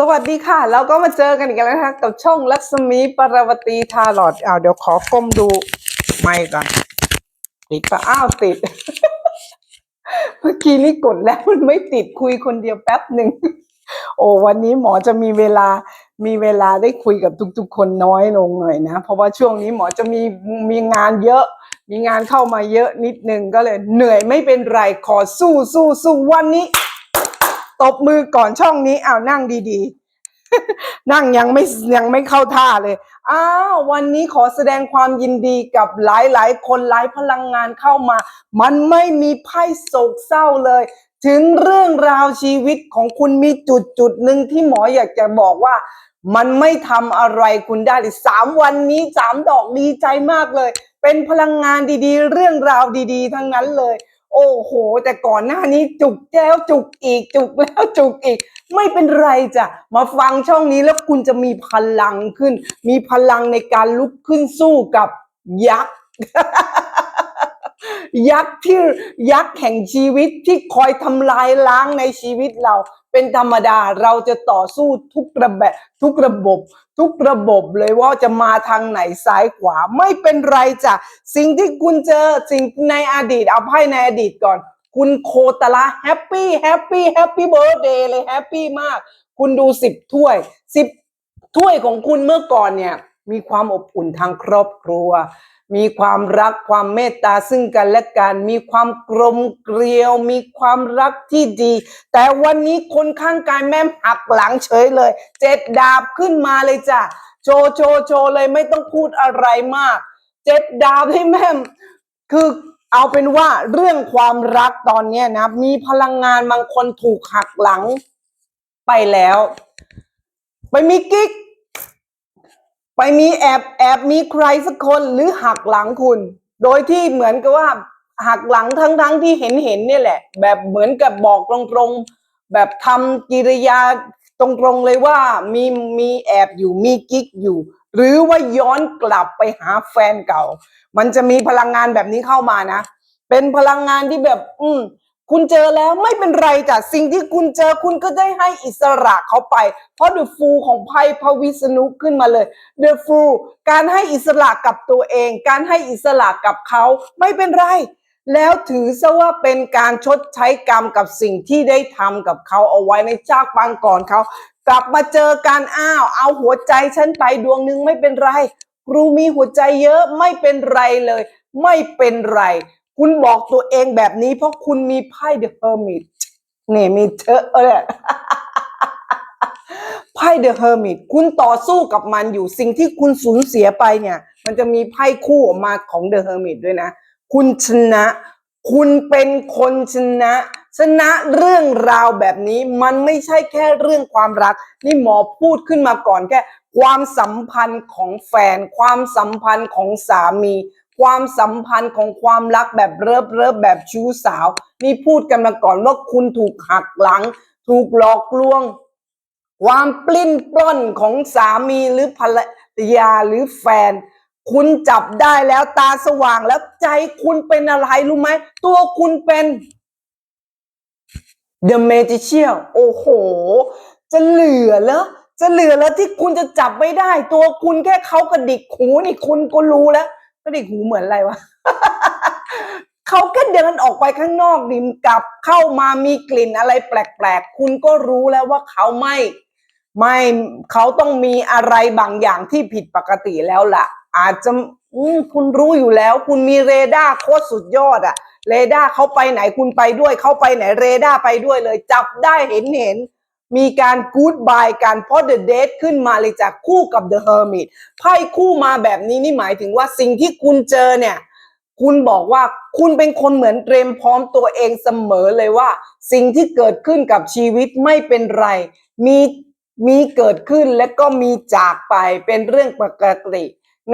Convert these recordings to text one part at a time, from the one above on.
สวัสดีค่ะ เราก็มาเจอกันอีกแล้วนะคะกับช่องลักษมีปรวตีทาหลอดอ้าวเดี๋ยวขอก้มดูไม่ก่อนติดปะอ้าวติด เมื่อกี้นี่กดแล้วมันไม่ติดคุยคนเดียวแป๊บหนึ่งโอ้วันนี้หมอจะมีเวลามีเวลาได้คุยกับทุกๆ คนน้อยลงหน่อยนะ เพราะว่าช่วงนี้หมอจะมีมีงานเยอะ มีงานเข้ามาเยอะนิดนึงก็เลยเหนื่อยไม่เป็นไรขอสู้สู้สู้วันนี้ ตบมือก่อนช่องนี้อ้าวนั่งดีๆ นั่งยังไม่ยังไม่เข้าท่าเลยอ้าววันนี้ขอแสดงความยินดีกับหลายๆ คนหลายพลังงานเข้ามา มันไม่มีไพ่โศกเศร้าเลย ถึงเรื่องราวชีวิตของคุณมีจุดจุดหนึ่งที่หมออยากจะบอกว่ามันไม่ทำอะไรคุณได้เลยสามวันนี้สามดอกดีใจมากเลย เป็นพลังงานดีๆ เรื่องราวดี ๆ ทั้งนั้นเลย โอ้โห แต่ก่อนหน้านี้จุกแล้วจุกอีก จุกแล้วจุกอีก ไม่เป็นไรจ้ะมาฟังช่องนี้แล้วคุณจะมีพลังขึ้น มีพลังในการลุกขึ้นสู้กับยักษ์ ยักษ์ที่ยักษ์แห่งชีวิตที่คอยทำลายล้างในชีวิตเรา เป็นธรรมดาเราจะต่อสู้ทุกระแบบทุกระบบ ทุกระบบเลยว่าจะมาทางไหนซ้ายขวาไม่เป็นไรจ้ะสิ่งที่คุณเจอสิ่งในอดีตเอาไพ่ในอดีตก่อน คุณโคตละแฮปปี้แฮปปี้แฮปปี้เบิร์ดเดย์เลยแฮปปี้มาก คุณดูสิบถ้วยสิบถ้วยของคุณเมื่อก่อนเนี่ยมีความอบอุ่นทางครอบครัว มีความรักความเมตตาซึ่งกันและกัน มีความกลมเกลียว มีความรักที่ดี แต่วันนี้คนข้างกายแม่หักหลังเฉยเลย เจ็ดดาบขึ้นมาเลยจ้ะ โชโชโชเลยไม่ต้องพูดอะไรมาก เจ็ดดาบให้แม่คือเอาเป็นว่าเรื่องความรักตอนนี้นะ มีพลังงานบางคนถูกหักหลังไปแล้ว ไปมีกิ๊ก ไปมีแอบแอบมีใครสักคนหรือหักหลังคุณ โดยที่เหมือนกับว่าหักหลังทั้งทั้งที่เห็นเห็นเนี่ยแหละ แบบเหมือนกับบอกตรงๆ แบบทำกิริยาตรงๆเลยว่ามีมีแอบอยู่มีกิ๊กอยู่ หรือว่าย้อนกลับไปหาแฟนเก่า มันจะมีพลังงานแบบนี้เข้ามานะ เป็นพลังงานที่แบบ อืม คุณเจอแล้วไม่เป็นไรจ้ะสิ่งที่คุณเจอคุณก็ได้ให้อิสระเขาไป เพราะ The Fool ของไพ่พระวิษณุขึ้นมาเลย The Fool การให้อิสระกับตัวเอง การให้อิสระกับเขาไม่เป็นไร แล้วถือซะว่าเป็นการชดใช้กรรมกับสิ่งที่ได้ทำกับเขาเอาไว้ในชาติปางก่อนเขา กลับมาเจอกันอ้าวเอาหัวใจฉันไปดวงหนึ่งไม่เป็นไรครูมีหัวใจเยอะไม่เป็นไรเลย ไม่เป็นไร คุณบอกตัวเองแบบนี้ เพราะคุณมีไพ่ The Hermit เนี่ยมีเธอเออไพ่ The Hermit คุณต่อสู้กับมันอยู่สิ่งที่คุณสูญเสียไปเนี่ย มันจะมีไพ่คู่ออกมาของ The Hermit ด้วยนะ คุณชนะ คุณเป็นคนชนะ ชนะเรื่องราวแบบนี้ มันไม่ใช่แค่เรื่องความรัก นี่หมอพูดขึ้นมาก่อนแค่ ความสัมพันธ์ของแฟน ความสัมพันธ์ของสามี ความสัมพันธ์ของความรักแบบเริบเริบแบบชู้สาว นี่พูดกันมาก่อนว่าคุณถูกหักหลัง ถูกหลอกลวง ความปลิ้นปล้อนของสามีหรือภรรยาหรือแฟน คุณจับได้แล้วตาสว่างแล้วใจคุณเป็นอะไรรู้ไหม ตัวคุณเป็น The Magician โอ้โห จะเหลือแล้วจะเหลือแล้วที่คุณจะจับไม่ได้ ตัวคุณแค่เขากระดิกหูนี่คุณก็รู้แล้ว กระดิกหูเหมือนอะไรวะ เขาแค่เดินออกไปข้างนอกดิมกลับเข้ามามีกลิ่นอะไรแปลกๆ คุณก็รู้แล้วว่าเขาไม่ไม่เขาต้องมีอะไรบางอย่างที่ผิดปกติแล้วล่ะ อาจจะคุณรู้อยู่แล้ว คุณมีเรดาร์โคตรสุดยอดอะเรดาร์เขาไปไหนคุณไปด้วยเขาไปไหนเรดาร์ไปด้วยเลย จับได้เห็นเห็น มีการกู๊ดบายกันเพราะเดอะเดทขึ้นมาเลยจากคู่กับเดอะเฮอร์มิตไพ่คู่มาแบบนี้นี่หมายถึงว่าสิ่งที่คุณเจอเนี่ย คุณบอกว่าคุณเป็นคนเหมือนเตรียมพร้อมตัวเองเสมอเลยว่า สิ่งที่เกิดขึ้นกับชีวิตไม่เป็นไร มีมีเกิดขึ้นและก็มีจากไปเป็นเรื่องปกติ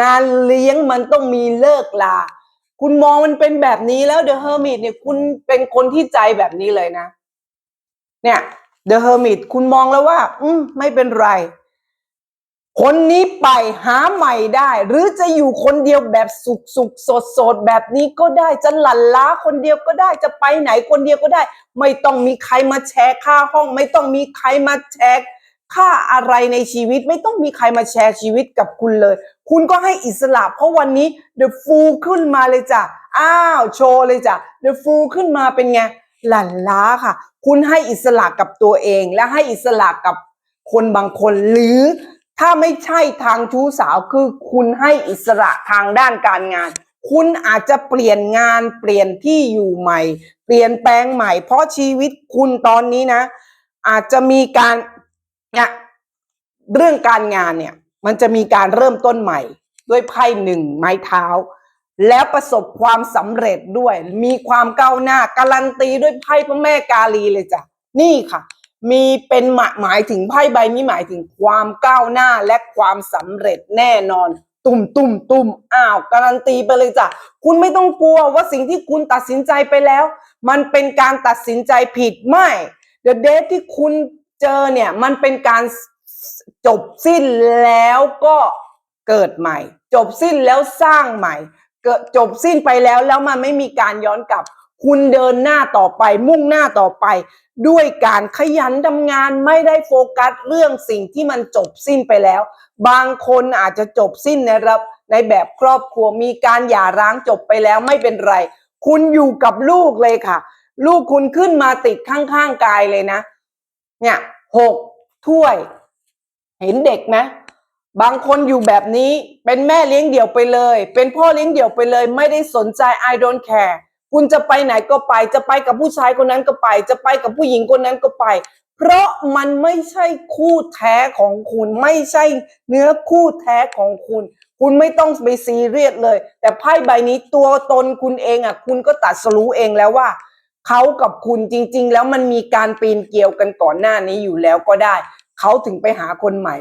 งานเลี้ยงมันต้องมีเลิกลา คุณมองมันเป็นแบบนี้แล้วเดอะเฮอร์มิตเนี่ยคุณเป็นคนที่ใจแบบนี้เลยนะ เนี่ย เดอะเฮอร์มิตคุณมองแล้วว่า อืมไม่เป็นไร คนนี้ไปหาใหม่ได้ หรือจะอยู่คนเดียวแบบสุขสุขสดสดแบบนี้ก็ได้จะหลั่นล้าคนเดียวก็ได้จะไปไหนคนเดียวก็ได้ ไม่ต้องมีใครมาแชร์ค่าห้อง ไม่ต้องมีใครมาแชร์ค่าอะไรในชีวิต ไม่ต้องมีใครมาแชร์ชีวิตกับคุณเลย คุณก็ให้อิสระ เพราะวันนี้ The Fool ขึ้นมาเลยจ้ะอ้าวโชว์เลยจ้ะ The Fool ขึ้นมาเป็นไง หลั่นล้าค่ะ คุณให้อิสระกับตัวเอง และให้อิสระกับคนบางคน หรือถ้าไม่ใช่ทางชู้สาวคือคุณให้อิสระทางด้านการงาน คุณอาจจะเปลี่ยนงานเปลี่ยนที่อยู่ใหม่ เปลี่ยนแปลงใหม่ เพราะชีวิตคุณตอนนี้นะ อาจจะมีการเนี่ยเรื่องการงานเนี่ย มันจะมีการเริ่มต้นใหม่ ด้วยไพ่หนึ่งไม้เท้า แล้วประสบความสำเร็จด้วย มีความก้าวหน้า การันตีด้วยไพ่พระแม่กาลีเลยจ้ะนี่ค่ะ มีเป็นหมายหมายถึงไพ่ใบนี้หมายถึงความก้าวหน้าและความสำเร็จแน่นอน ตุ่มตุ่มตุ่มอ้าวการันตีไปเลยจ้ะคุณไม่ต้องกลัวว่าสิ่งที่คุณตัดสินใจไปแล้ว มันเป็นการตัดสินใจผิดไม่เด e d เดทที่คุณเจอเนี่ยมันเป็นการจบสิ้นแล้วก็เกิดใหม่ จบสิ้นแล้วสร้างใหม่ เกิดจบสิ้นไปแล้วแล้วมันไม่มีการย้อนกลับ คุณเดินหน้าต่อไป มุ่งหน้าต่อไป ด้วยการขยันทำงานไม่ได้โฟกัสเรื่องสิ่งที่มันจบสิ้นไปแล้ว บางคนอาจจะจบสิ้นในระในแบบครอบครัวมีการหย่าร้างจบไปแล้วไม่เป็นไร คุณอยู่กับลูกเลยค่ะ ลูกคุณขึ้นมาติดข้างๆกายเลยนะ เนี่ยหกถ้วย เห็นเด็กไหม บางคนอยู่แบบนี้เป็นแม่เลี้ยงเดี่ยวไปเลย เป็นพ่อเลี้ยงเดี่ยวไปเลย ไม่ได้สนใจ I don't care คุณจะไปไหนก็ไป จะไปกับผู้ชายคนนั้นก็ไป จะไปกับผู้หญิงคนนั้นก็ไป เพราะมันไม่ใช่คู่แท้ของคุณ ไม่ใช่เนื้อคู่แท้ของคุณ คุณไม่ต้องไปซีเรียสเลย แต่ไพ่ใบนี้ตัวตนคุณเองอะ คุณก็ตัดสรู้เองแล้วว่าเขากับคุณจริง ๆ แล้วมันมีการปีนเกลียวกันก่อนหน้านี้อยู่แล้วก็ได้ เขาถึงไปหาคนใหม่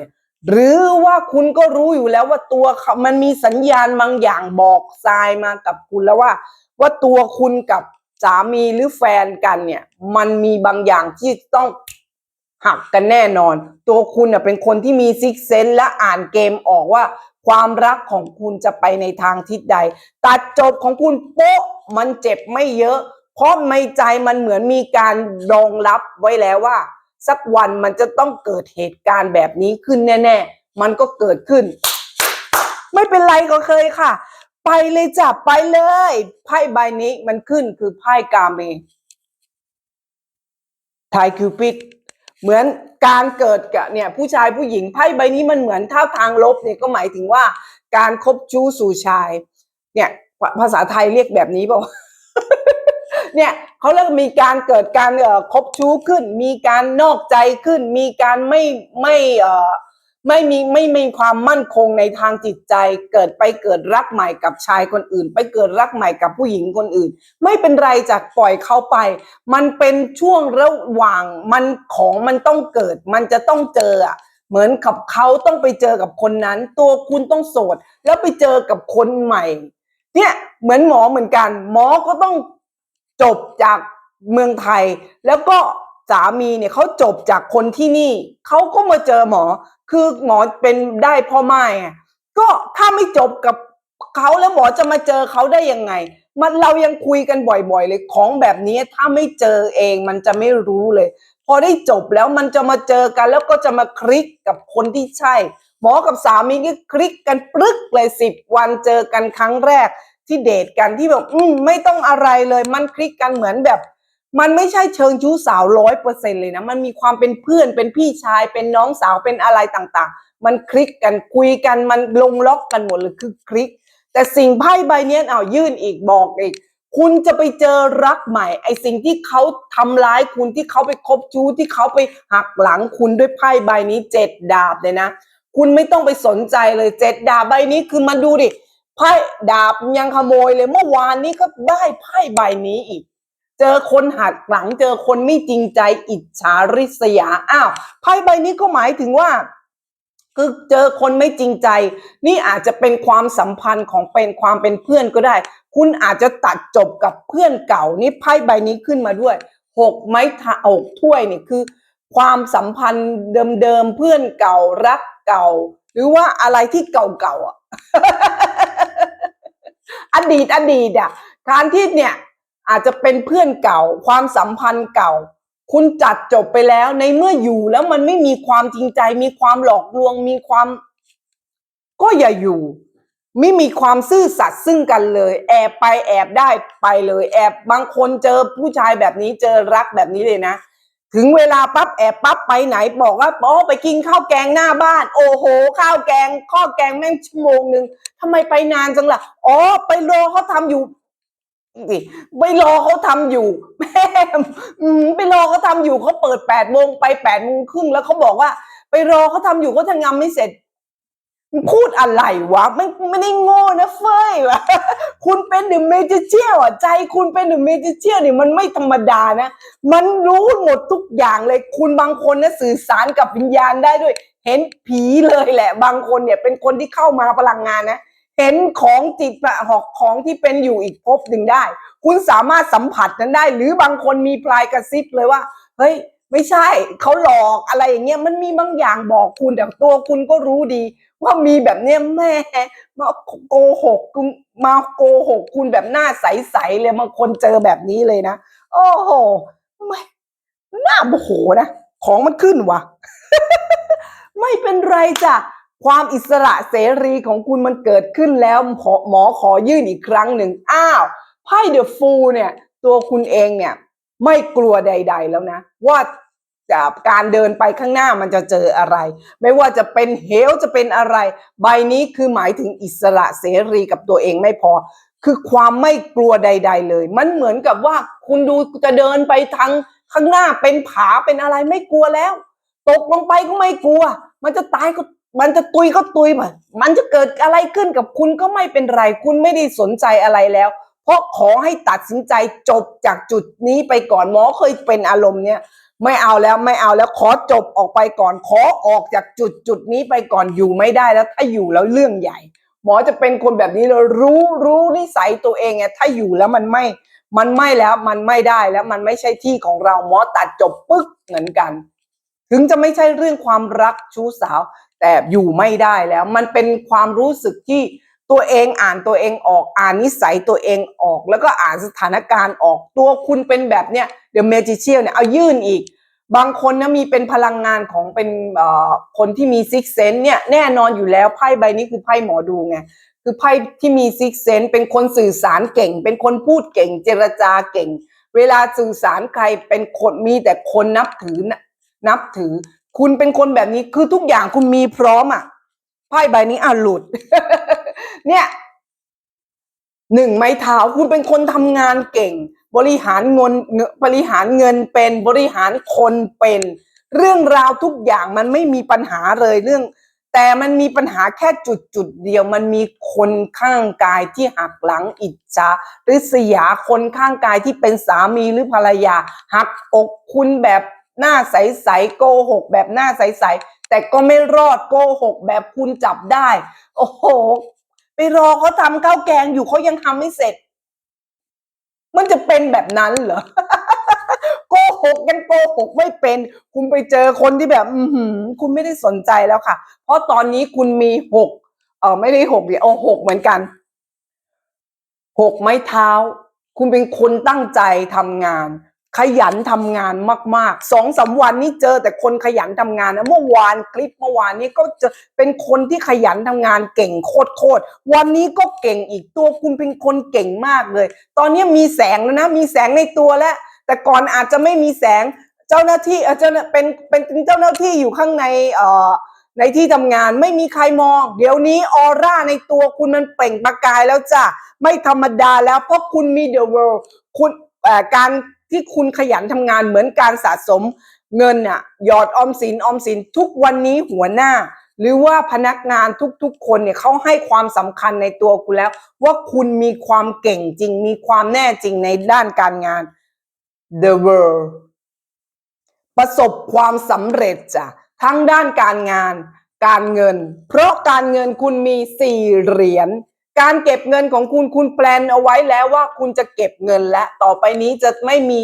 หรือว่าคุณก็รู้อยู่แล้วว่าตัวมันมีสัญญาณบางอย่างบอกทรายมากับคุณแล้วว่า ว่าตัวคุณกับสามีหรือแฟนกันเนี่ย มันมีบางอย่างที่ต้องหักกันแน่นอน ตัวคุณเน่ะเป็นคนที่มีซิกเซนและอ่านเกมออกว่า ความรักของคุณจะไปในทางทิศใด ตัดจบของคุณโป๊ะมันเจ็บไม่เยอะ เพราะในใจมันเหมือนมีการรองรับไว้แล้วว่า สักวันมันจะต้องเกิดเหตุการณ์แบบนี้ขึ้นแน่ๆ มันก็เกิดขึ้น ไม่เป็นไรก็เคยค่ะ ไปเลยจ้ะไปเลยไพ่ใบนี้มันขึ้นคือไพ่กาเมไทยคิวปิดเหมือนการเกิดกับเนี่ยผู้ชายผู้หญิงไพ่ใบนี้มันเหมือนท่าทางลบเนี่ยก็หมายถึงว่า การคบชู้สู่ชาย เนี่ยภาภาษาไทยเรียกแบบนี้เปล่า เนี่ยเขาเรียกมีการเกิดการเอ่อคบชู้ขึ้น มีการนอกใจขึ้น มีการไม่ไม่เอ่อไม่มีไม่มีความมั่นคงในทางจิตใจ เกิดไปเกิดรักใหม่กับชายคนอื่น ไปเกิดรักใหม่กับผู้หญิงคนอื่น ไม่เป็นไรจากปล่อยเขาไป มันเป็นช่วงระหว่างมันของมันต้องเกิด มันจะต้องเจอเหมือนกับเขาต้องไปเจอกับคนนั้น ตัวคุณต้องโสด แล้วไปเจอกับคนใหม่ เนี่ยเหมือนหมอเหมือนกัน หมอก็ต้อง จบจากเมืองไทย แล้วก็สามีเนี่ยเขาจบจากคนที่นี่เขาก็มาเจอหมอ คือหมอเป็นได้พ่อไม้ก็ถ้าไม่จบกับเขาแล้วหมอจะมาเจอเขาได้ยังไง มันเรายังคุยกันบ่อยๆ เลยของแบบนี้ถ้าไม่เจอเองมันจะไม่รู้เลย พอได้จบแล้วมันจะมาเจอกัน แล้วก็จะมาคลิกกับคนที่ใช่ หมอกับสามีก็คลิกกันปรึกเลยสิบวันเจอกันครั้งแรก ที่เดทกันที่แบบอืมไม่ต้องอะไรเลยมันคลิกกันเหมือนแบบ มันไม่ใช่เชิงชู้สาวร้อยเปอร์เซ็นเลยนะ มันมีความเป็นเพื่อนเป็นพี่ชายเป็นน้องสาวเป็นอะไรต่างๆ มันคลิกกันคุยกันมันลงล็อกกันหมดเลยคือคลิก แต่สิ่งไพ่ใบเนี้ยเอายื่นอีกบอกอีกคุณจะไปเจอรักใหม่ ไอสิ่งที่เขาทำร้ายคุณที่เขาไปคบชู้ที่เขาไปหักหลังคุณด้วยไพ่ใบนี้เจ็ดดาบเลยนะ คุณไม่ต้องไปสนใจเลยเจ็ดดาบใบนี้คือมาดูดิ ไพ่ดาบยังขโมยเลย เมื่อวานนี้ก็ได้ไพ่ใบนี้อีก เจอคนหักหลังเจอคนไม่จริงใจอิจฉาริษยาอ้าวไพ่ใบนี้ก็หมายถึงว่าคือเจอคนไม่จริงใจ นี่อาจจะเป็นความสัมพันธ์ของเป็นความเป็นเพื่อนก็ได้ คุณอาจจะตัดจบกับเพื่อนเก่านี่ไพ่ใบนี้ขึ้นมาด้วยหกไม้ทะหกถ้วยนี่คือ ความสัมพันธ์เดิมๆเพื่อนเก่ารักเก่า หรือว่าอะไรที่เก่าๆอะ อดีตอดีตอะการที่เนี่ยอาจจะเป็นเพื่อนเก่า ความสัมพันธ์เก่า คุณจัดจบไปแล้วในเมื่ออยู่แล้วมันไม่มีความจริงใจ มีความหลอกลวง มีความ ก็อย่าอยู่ ไม่มีความซื่อสัตย์ซึ่งกันเลย แอบไปแอบได้ไปเลย แอบบางคนเจอผู้ชายแบบนี้เจอรักแบบนี้เลยนะ ถึงเวลาปั๊บแอบปั๊บไปไหนบอกว่าอ๋อไปกินข้าวแกงหน้าบ้าน โอ้โห ข้าวแกงข้าวแกงแม่งชั่วโมงหนึ่งทำไมไปนานจังล่ะอ๋อไปรอเขาทำอยู่สิไปรอเขาทำอยู่แม่ไปรอเขาทำอยู่เขาเปิดแปดโมงไปแปดโมงครึ่งแล้วเขาบอกว่า ไปรอเขาทำอยู่เขาจะงำไม่เสร็จ พูดอะไรวะไม่ไม่ได้โง่นะเฟ้ยวะคุณเป็นหนึ่งเมจิเชียอะใจคุณเป็นหนึ่งเมจิเชียเนี่ยมันไม่ธรรมดานะ มันรู้หมดทุกอย่างเลย คุณบางคนนะสื่อสารกับวิญญาณได้ด้วย เห็นผีเลยแหละ บางคนเนี่ยเป็นคนที่เข้ามาพลังงานนะ เห็นของจิตประหอกของที่เป็นอยู่อีกภพหนึ่งได้ คุณสามารถสัมผัสนั้นได้ หรือบางคนมีพลายกระซิบเลยว่าเฮ้ยไม่ใช่เขาหลอกอะไรอย่างเงี้ยมันมีบางอย่างบอกคุณแต่ตัวคุณก็รู้ดี ว่ามีแบบเนี้ยแม่มาโกหกคุณมาโกหกคุณแบบหน้าใสๆเลยบางคนเจอแบบนี้เลยนะโอ้โหไม่หน้าโมโหนะของมันขึ้นวะไม่เป็นไรจ้ะความอิสระเสรีของคุณมันเกิดขึ้นแล้วหมอขอยื่นอีกครั้งหนึ่งอ้าวไพ่เดอะฟูเนี่ย ตัวคุณเองเนี่ย ไม่กลัวใด ๆ แล้วนะ ว่า กการเดินไปข้างหน้ามันจะเจออะไร ไม่ว่าจะเป็นเหวจะเป็นอะไร ใบนี้คือหมายถึงอิสระเสรีกับตัวเองไม่พอ คือความไม่กลัวใด ๆ เลย มันเหมือนกับว่าคุณดูจะเดินไปทางข้างหน้าเป็นผาเป็นอะไรไม่กลัวแล้ว ตกลงไปก็ไม่กลัว มันจะตายก็มันจะตุยก็ตุยไปมันจะเกิดอะไรขึ้นกับคุณก็ไม่เป็นไร คุณไม่ได้สนใจอะไรแล้ว เพราะขอให้ตัดสินใจจบจากจุดนี้ไปก่อนหมอเคยเป็นอารมณ์เนี้ย ไม่เอาแล้วไม่เอาแล้วขอจบออกไปก่อนขอออกจากจุดจุดนี้ไปก่อนอยู่ไม่ได้แล้ว ถ้าอยู่แล้วเรื่องใหญ่ หมอจะเป็นคนแบบนี้เลยรู้รู้นิสัยตัวเองไงถ้าอยู่แล้วมันไม่มันไม่แล้วมันไม่ได้แล้วมันไม่ใช่ที่ของเราหมอตัดจบปึ๊กเหมือนกัน ถึงจะไม่ใช่เรื่องความรักชู้สาว แต่อยู่ไม่ได้แล้ว มันเป็นความรู้สึกที่ ตัวเองอ่านตัวเองออกอ่านนิสัยตัวเองออก แล้วก็อ่านสถานการณ์ออกตัวคุณเป็นแบบเนี้ยเดอะเมจิเชียลเนี่ยเอายื่นอีก บางคนนะมีเป็นพลังงานของเป็นเอ่อคนที่มีซิกเซนเนี่ยแน่นอนอยู่แล้วไพ่ใบนี้คือไพ่หมอดูไงคือไพ่ที่มีซิกเซนเป็นคนสื่อสารเก่ง เป็นคนพูดเก่ง เจรจาเก่ง เวลาสื่อสารใครเป็นคนมีแต่คนนับถือนะนับถือ คุณเป็นคนแบบนี้คือทุกอย่างคุณมีพร้อมอะไพ่ใบนี้อะหลุด เนี่ยหนึ่งไม้เท้าคุณเป็นคนทำงานเก่ง บริหารเงินบริหารเงินเป็นบริหารคนเป็น เรื่องราวทุกอย่างมันไม่มีปัญหาเลยเรื่อง แต่มันมีปัญหาแค่จุดจุดเดียว มันมีคนข้างกายที่หักหลังอิจฉาหรือเสียคนข้างกายที่เป็นสามีหรือภรรยา หักอกคุณแบบหน้าใสๆโกหกแบบหน้าใสๆแต่ก็ไม่รอดโกหกแบบคุณจับได้ โอ้โห ไปรอเขาทำข้าวแกงอยู่เขายังทำไม่เสร็จ มันจะเป็นแบบนั้นเหรอโกหกยังโกหกไม่เป็น คุณไปเจอคนที่แบบ อืคุณไม่ได้สนใจแล้วค่ะ เพราะตอนนี้คุณมีหกเออไม่ได้หกเดียวเอาหกเหมือนกันหกไม้เท้า คุณเป็นคนตั้งใจทำงาน ขยันทำงานมากๆสองสามวันนี้เจอแต่คนขยันทำงานนะเมื่อวานคลิปเมื่อวานนี้ก็เจอเป็นคนที่ขยันทำงานเก่งโคตรๆวันนี้ก็เก่งอีกตัวคุณเป็นคนเก่งมากเลย ตอนนี้มีแสงแล้วนะ มีแสงในตัวแล้ว แต่ก่อนอาจจะไม่มีแสงเจ้าหน้าที่เออเจ้าเป็นเป็นเจ้าหน้าที่อยู่ข้างในเอ่อในที่ทำงานไม่มีใครมอง เดี๋ยวนี้ออร่าในตัวคุณมันเปล่งประกายแล้วจ้ะไม่ธรรมดาแล้วเพราะคุณมีเดอะเวิลด์คุณการ ที่คุณขยันทำงานเหมือนการสะสมเงินน่ะหยอดออมสินออมสินทุกวันนี้หัวหน้า หรือว่าพนักงานทุกๆ คนเนี่ยเขาให้ความสำคัญในตัวคุณแล้ว ว่าคุณมีความเก่งจริง มีความแน่จริงในด้านการงาน the world ประสบความสำเร็จจ้ะทั้งด้านการงาน การเงิน เพราะการเงินคุณมีสี่เหรียญ การเก็บเงินของคุณคุณแปลนเอาไว้แล้วว่าคุณจะเก็บเงินและต่อไปนี้จะไม่มี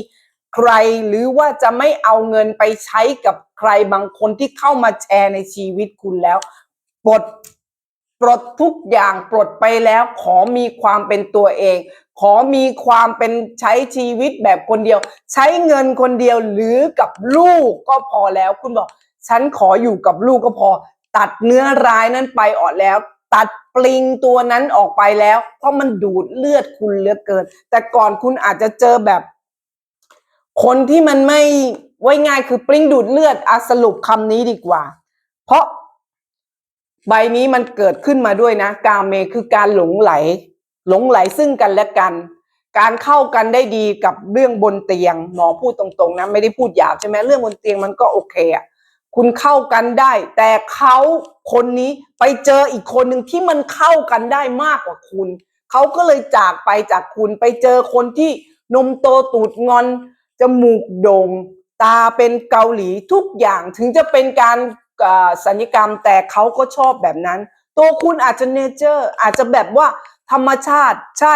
ใครหรือว่าจะไม่เอาเงินไปใช้กับใครบางคนที่เข้ามาแชร์ในชีวิตคุณแล้วปลดปลดทุกอย่างปลดไปแล้วขอมีความเป็นตัวเอง ขอมีความเป็นใช้ชีวิตแบบคนเดียว ใช้เงินคนเดียวหรือกับลูกก็พอแล้ว คุณบอก ฉันขออยู่กับลูกก็พอ ตัดเนื้อร้ายนั้นไปออกแล้ว ตัด ปลิงตัวนั้นออกไปแล้ว เพราะมันดูดเลือดคุณเหลือเกิน แต่ก่อนคุณอาจจะเจอแบบ คนที่มันไม่ไว้ง่ายคือปลิงดูดเลือดอสรุปคำนี้ดีกว่า เพราะใบนี้มันเกิดขึ้นมาด้วยนะ กาเมคือการหลงไหล หลงไหลซึ่งกันและกัน การเข้ากันได้ดีกับเรื่องบนเตียงหมอพูดตรงๆนะ ไม่ได้พูดหยาบใช่ไหมเรื่องบนเตียงมันก็โอเคอะ คุณเข้ากันได้ แต่เขาคนนี้ไปเจออีกคนหนึ่งที่มันเข้ากันได้มากกว่าคุณ เขาก็เลยจากไปจากคุณไปเจอคนที่นมโตตูดงอนจมูกโด่งตาเป็นเกาหลีทุกอย่างถึงจะเป็นการอ่อสัญญกรรมแต่เขาก็ชอบแบบนั้น ตัวคุณอาจจะเนเจอร์อาจจะแบบว่า ธรรมชาติใช่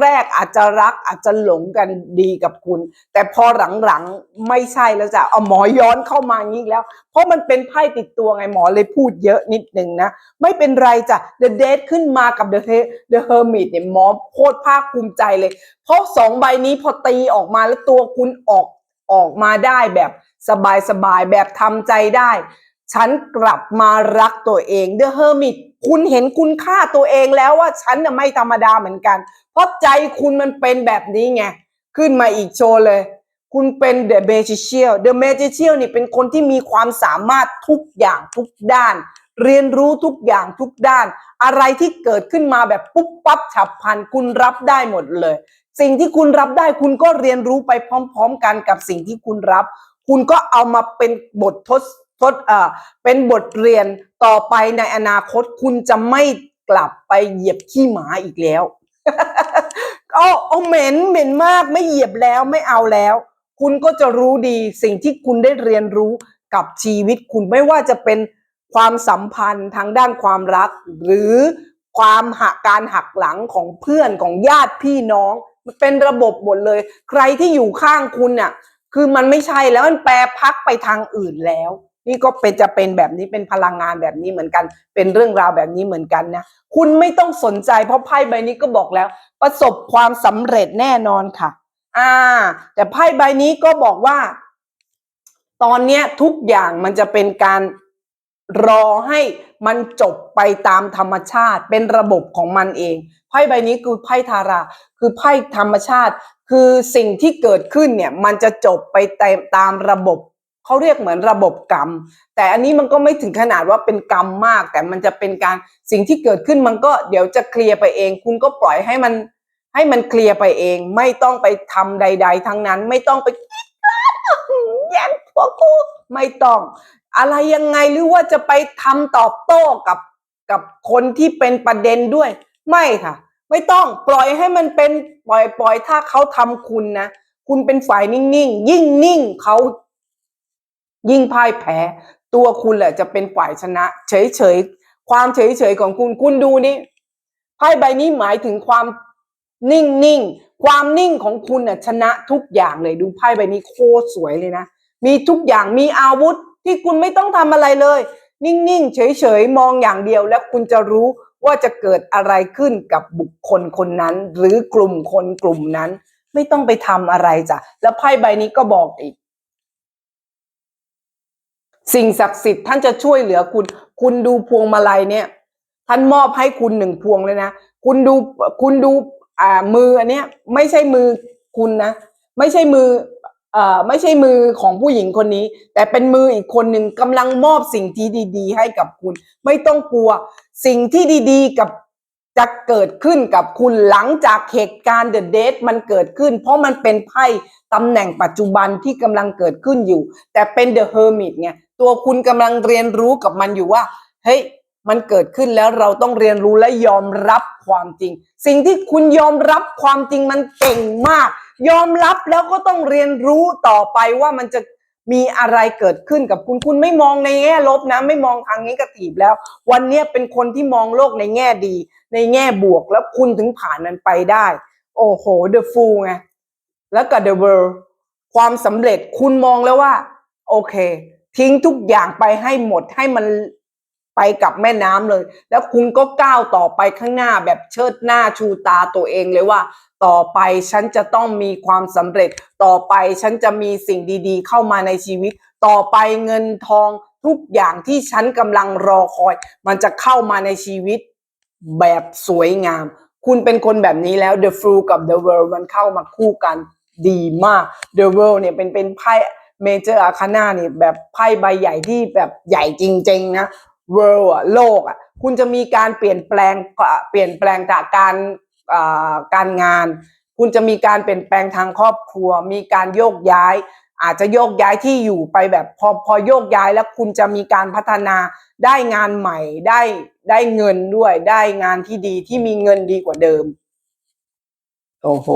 แรกๆอาจจะรักอาจจะหลงกันดีกับคุณ แต่พอหลังๆไม่ใช่แล้วจ้ะเอาหมอย้อนเข้ามาอย่างนี้อีกแล้ว เพราะมันเป็นไพ่ติดตัวไงหมอเลยพูดเยอะนิดนึงนะ ไม่เป็นไรจ้ะ The d a t ขึ้นมากับ The He- The Hermit เนี่ยหมอโคตรภาคภูมิใจเลย เพราะสองใบนี้พอตีออกมาแล้วตัวคุณออกออกมาได้แบบสบายๆแบบทำใจได้ ฉันกลับมารักตัวเอง The Hermit คุณเห็นคุณค่าตัวเองแล้วว่าฉันน่ะไม่ธรรมดาเหมือนกัน เพราะใจคุณมันเป็นแบบนี้ไง ขึ้นมาอีกโชว์เลย คุณเป็น The Magician The Magician นี่เป็นคนที่มีความสามารถทุกอย่างทุกด้าน เรียนรู้ทุกอย่างทุกด้าน อะไรที่เกิดขึ้นมาแบบปุ๊บปั๊บฉับพลันคุณรับได้หมดเลย สิ่งที่คุณรับได้คุณก็เรียนรู้ไปพร้อม ๆ กันกับสิ่งที่คุณรับ คุณก็เอามาเป็นบททด ทดเอ่อเป็นบทเรียนต่อไปในอนาคตคุณจะไม่กลับไปเหยียบขี้หมาอีกแล้วเอาเอาเหม็นเหม็นมากไม่เหยียบแล้วไม่เอาแล้ว คุณก็จะรู้ดีสิ่งที่คุณได้เรียนรู้กับชีวิตคุณไม่ว่าจะเป็นความสัมพันธ์ทางด้านความรัก หรือความหักการหักหลังของเพื่อนของญาติพี่น้องมันเป็นระบบหมดเลย ใครที่อยู่ข้างคุณน่ะ คือมันไม่ใช่แล้วมันแปรพักไปทางอื่นแล้ว นี่ก็เป็นจะเป็นแบบนี้เป็นพลังงานแบบนี้เหมือนกัน เป็นเรื่องราวแบบนี้เหมือนกันนะคุณไม่ต้องสนใจเพราะไพ่ใบนี้ก็บอกแล้ว ประสบความสำเร็จแน่นอนค่ะ อ่า แต่ไพ่ใบนี้ก็บอกว่า ตอนเนี้ยทุกอย่างมันจะเป็นการรอให้มันจบไปตามธรรมชาติ เป็นระบบของมันเองไพ่ใบนี้คือไพ่ทารา คือไพ่ธรรมชาติ คือสิ่งที่เกิดขึ้นเนี่ย มันจะจบไปตามตามระบบ เขาเรียกเหมือนระบบกรรม แต่อันนี้มันก็ไม่ถึงขนาดว่าเป็นกรรมมาก แต่มันจะเป็นการสิ่งที่เกิดขึ้นมันก็เดี๋ยวจะเคลียร์ไปเอง คุณก็ปล่อยให้มันให้มันเคลียร์ไปเอง ไม่ต้องไปทำใด ๆ ทั้งนั้นไม่ต้องไปแย่งผัวกูไม่ต้อง อะไรยังไงหรือว่าจะไปทำตอบโต้กับกับคนที่เป็นประเด็นด้วย ไม่ค่ะ ไม่ต้องปล่อยให้มันเป็นปล่อยปล่อยถ้าเขาทำคุณนะ คุณเป็นฝ่ายนิ่งๆ ยิ่งนิ่งเขา ยิ่งพ่ายแพ้ ตัวคุณแหละจะเป็นฝ่ายชนะ เฉยๆ ความเฉยๆของคุณคุณดูนี่ไพ่ใบนี้หมายถึงความนิ่งๆความนิ่งของคุณน่ะชนะทุกอย่างเลยดูไพ่ใบนี้โคตรสวยเลยนะ มีทุกอย่างมีอาวุธที่คุณไม่ต้องทำอะไรเลย นิ่งๆ เฉยๆ มองอย่างเดียว แล้วคุณจะรู้ว่าจะเกิดอะไรขึ้นกับบุคคลคนนั้น หรือกลุ่มคนกลุ่มนั้น ไม่ต้องไปทำอะไรจ้ะแล้วไพ่ใบนี้ก็บอกอีก สิ่งศักดิ์สิทธิ์ท่านจะช่วยเหลือคุณ คุณดูพวงมาลัยเนี่ย ท่านมอบให้คุณหนึ่งพวงเลยนะ คุณดูคุณดูอ่ามืออันเนี้ยไม่ใช่มือคุณนะ ไม่ใช่มือเอ่อไม่ใช่มือของผู้หญิงคนนี้ แต่เป็นมืออีกคนหนึ่งกำลังมอบสิ่งที่ดี ๆ ให้กับคุณ ไม่ต้องกลัว สิ่งที่ดีๆ กับจะเกิดขึ้นกับคุณหลังจากเหตุการณ์เดอะเดทมันเกิดขึ้น เพราะมันเป็นไพ่ตำแหน่งปัจจุบันที่กำลังเกิดขึ้นอยู่ แต่เป็นเดอะเฮอร์มิตไง ตัวคุณกำลังเรียนรู้กับมันอยู่ว่า เฮ้ย มันเกิดขึ้นแล้วเราต้องเรียนรู้และยอมรับความจริง สิ่งที่คุณยอมรับความจริงมันเก่งมาก ยอมรับแล้วก็ต้องเรียนรู้ต่อไปว่ามันจะมีอะไรเกิดขึ้นกับคุณ คุณไม่มองในแง่ลบนะ ไม่มองทางนี้กระตีบแล้ว วันนี้เป็นคนที่มองโลกในแง่ดี ในแง่บวกแล้วคุณถึงผ่านมันไปได้ โอ้โห the fool ไงแล้วกับ the world ความสำเร็จคุณมองแล้วว่า โอเค ทิ้งทุกอย่างไปให้หมดให้มันไปกับแม่น้ำเลย แล้วคุณก็ก้าวต่อไปข้างหน้าแบบเชิดหน้าชูตาตัวเองเลยว่า ต่อไปฉันจะต้องมีความสำเร็จ ต่อไปฉันจะมีสิ่งดีๆ เข้ามาในชีวิต ต่อไปเงินทองทุกอย่างที่ฉันกำลังรอคอย มันจะเข้ามาในชีวิตแบบสวยงาม คุณเป็นคนแบบนี้แล้ว The Fool กับ The World มันเข้ามาคู่กันดีมาก The World เนี่ยเป็นเป็นไพ่ Major Arcana เนี่ยแบบไพ่ใบใหญ่ที่แบบใหญ่จริง ๆ นะ World อะโลกอะคุณจะมีการเปลี่ยนแปลงเปลี่ยนแปลงจากการอ่าการงาน คุณจะมีการเปลี่ยนแปลงทางครอบครัว มีการโยกย้าย อาจจะโยกย้ายที่อยู่ไปแบบพอพอโยกย้ายแล้วคุณจะมีการพัฒนาได้งานใหม่ได้ได้เงินด้วยได้งานที่ดีที่มีเงินดีกว่าเดิม โอ้โห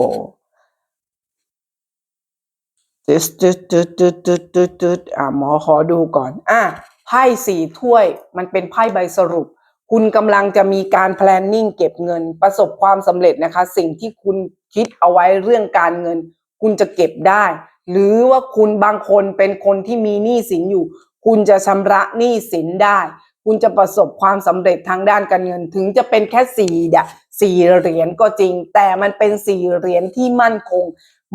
ตึ๊ดตึ๊ดตึ๊ดตึ๊ดตึ๊ดตึ๊ดตึ๊ดอะหมอขอดูก่อน อะไพ่สี่ถ้วย มันเป็นไพ่ใบสรุป คุณกำลังจะมีการ planning เก็บเงิน ประสบความสำเร็จนะคะ สิ่งที่คุณคิดเอาไว้เรื่องการเงิน คุณจะเก็บได้ หรือว่าคุณบางคนเป็นคนที่มีหนี้สินอยู่ คุณจะชำระหนี้สินได้ คุณจะประสบความสำเร็จทางด้านการเงิน ถึงจะเป็นแค่สี่ดะสี่เหรียญก็จริง แต่มันเป็นสี่เหรียญที่มั่นคง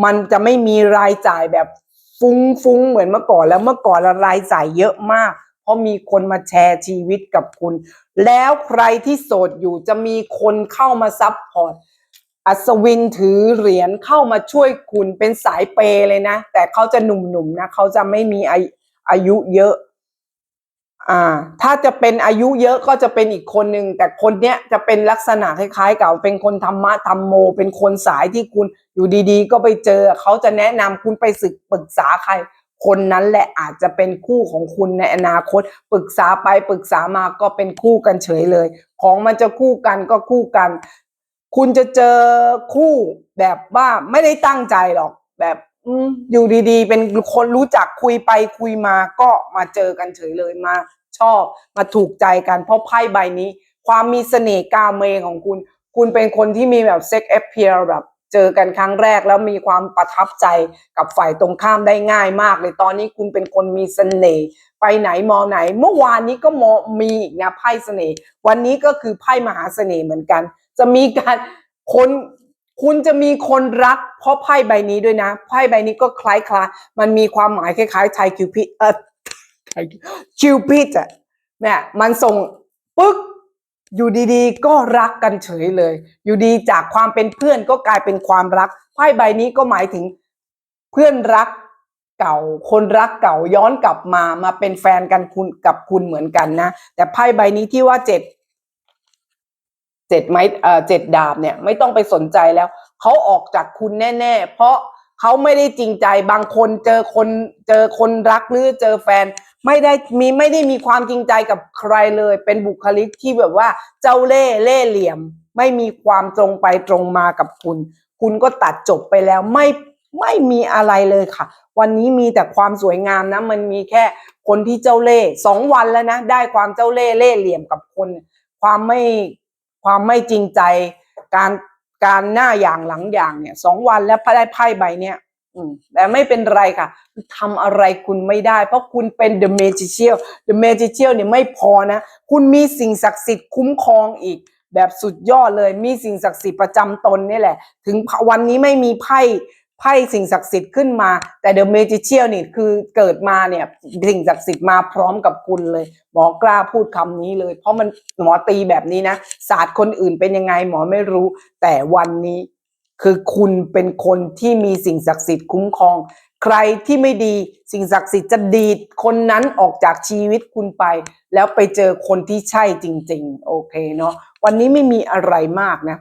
มันจะไม่มีรายจ่ายแบบฟุ้งฟุ้งๆเหมือนเมื่อก่อนแล้วเมื่อก่อนรารายจ่ายเยอะมาก เพราะมีคนมาแชร์ชีวิตกับคุณ แล้วใครที่โสดอยู่จะมีคนเข้ามาซับพอร์ตอัศวินถือเหรียญเข้ามาช่วยคุณเป็นสายเปย์เลยนะ แต่เขาจะหนุ่มๆนะเขาจะไม่มีอายุเยอะ อ่าถ้าจะเป็นอายุเยอะก็จะเป็นอีกคนหนึ่งแต่คนเนี้ยจะเป็นลักษณะคล้ายๆกับเป็นคนธรรมะธรรมโม เป็นคนสายที่คุณอยู่ดีๆ ก็ไปเจอเขาจะแนะนำคุณไปศึกปรึกษาใคร คนนั้นแหละอาจจะเป็นคู่ของคุณในอนาคต ปรึกษาไปปรึกษามาก็เป็นคู่กันเฉยเลย ของมันจะคู่กันก็คู่กัน คุณจะเจอคู่แบบว่าไม่ได้ตั้งใจหรอกแบบอยู่ดีๆ เป็นคนรู้จักคุยไปคุยมาก็มาเจอกันเฉยเลยมา ชอบมาถูกใจกันเพราะไพ่ใบนี้ ความมีเสน่ห์กาเมของคุณ คุณเป็นคนที่มีแบบเซ็กแอ e เพียแบบเจอกันครั้งแรกแล้วมีความประทับใจกับฝ่ายตรงข้ามได้ง่ายมากเลยตอนนี้คุณเป็นคนมีเสน่ห์ไปไหนมอไหน เมื่อวานนี้ก็มอมีอีกนะไพ่เสน่ห์วันนี้ก็คือไพ่มหาเสน่ห์เหมือนกัน จะมีการคนคุณจะมีคนรักเพราะไพ่ใบนี้ด้วยนะไพ่ใบนี้ก็คล้ายคลามันมีความหมายคล้ายๆไทคิวพิเออ คิวพิดอะเนี่ยมันส่งปึ๊กอยู่ดีๆ ก็รักกันเฉยเลย อยู่ดีจากความเป็นเพื่อนก็กลายเป็นความรักไพ่ใบนี้ก็หมายถึงเพื่อนรักเก่า คนรักเก่าย้อนกลับมามาเป็นแฟนกันคุณกับคุณเหมือนกันนะ แต่ไพ่ใบนี้ที่ว่าเจ็ดเจ็ดไม้เอ่อเจ็ดดาบเนี่ยไม่ต้องไปสนใจแล้วเขาออกจากคุณแน่ ๆ เพราะเขาไม่ได้จริงใจบางคนเจอคนเจอคนรักหรือเจอแฟน ไม่ได้มีไม่ได้มีความจริงใจกับใครเลย เป็นบุคลิกที่แบบว่าเจ้าเล่เล่เหลี่ยม ไม่มีความตรงไปตรงมากับคุณ คุณก็ตัดจบไปแล้วไม่ไม่มีอะไรเลยค่ะ วันนี้มีแต่ความสวยงามนะ มันมีแค่คนที่เจ้าเล่สองวันแล้วนะ ได้ความเจ้าเล่เล่เหลี่ยมกับคน ความไม่ความไม่จริงใจ การการหน้าอย่างหลังอย่างเนี่ยสองวันแล้วได้ไพ่ใบเนี้ย แต่ไม่เป็นไรค่ะทำอะไรคุณไม่ได้ เพราะคุณเป็น the magician the magician เนี่ยไม่พอนะ คุณมีสิ่งศักดิ์สิทธิ์คุ้มครองอีก แบบสุดยอดเลยมีสิ่งศักดิ์สิทธิ์ประจำตนนี่แหละ ถึงวันนี้ไม่มีไพ่ไพ่สิ่งศักดิ์สิทธิ์ขึ้นมา แต่ the magician นี่คือเกิดมาเนี่ยสิ่งศักดิ์สิทธิ์มาพร้อมกับคุณเลย หมอกล้าพูดคำนี้เลย เพราะมันหมอตีแบบนี้นะศาสตร์คนอื่นเป็นยังไงหมอไม่รู้ แต่วันนี้ คือคุณเป็นคนที่มีสิ่งศักดิ์สิทธิ์คุ้มครอง ใครที่ไม่ดีสิ่งศักดิ์สิทธิ์จะดีดคนนั้นออกจากชีวิตคุณไป แล้วไปเจอคนที่ใช่จริง ๆ โอเคเนาะวันนี้ไม่มีอะไรมากนะ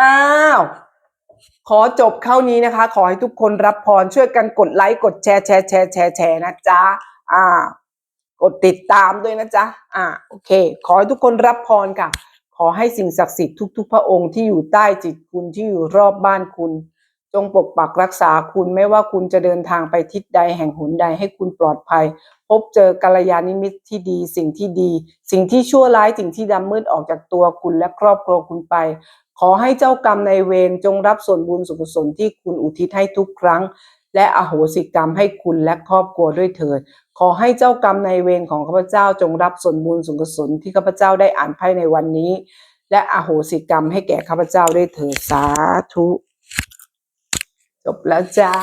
อ้าวขอจบเข้านี้นะคะ ขอให้ทุกคนรับพรช่วยกันกดไลค์กดแชร์แชร์แชร์แชร์แชร์นะจ๊ะอ่ากดติดตามด้วยนะจ๊ะอ่าโอเค ขอให้ทุกคนรับพรค่ะ ขอให้สิ่งศักดิ์สิทธิ์ทุก ๆ พระองค์ที่อยู่ใต้จิตคุณที่อยู่รอบบ้านคุณ จงปกปักรักษาคุณไม่ว่าคุณจะเดินทางไปทิศใดแห่งหนใดให้คุณปลอดภัย พบเจอกัลยาณมิตรที่ดี สิ่งที่ดี สิ่งที่ชั่วร้ายสิ่งที่ดำมืดออกจากตัวคุณและครอบครัวคุณไป ขอให้เจ้ากรรมในเวรจงรับส่วนบุญสุขสนที่คุณอุทิศให้ทุกครั้ง และอโหสิกรรมให้คุณและครอบครัวด้วยเถิด ขอให้เจ้ากรรมในเวรของข้าพเจ้าจงรับส่วนบุญส่วนกุศลที่ข้าพเจ้าได้อ่านไพ่ในวันนี้ และอโหสิกรรมให้แก่ข้าพเจ้าด้วยเถิดสาธุ จบแล้วจ้า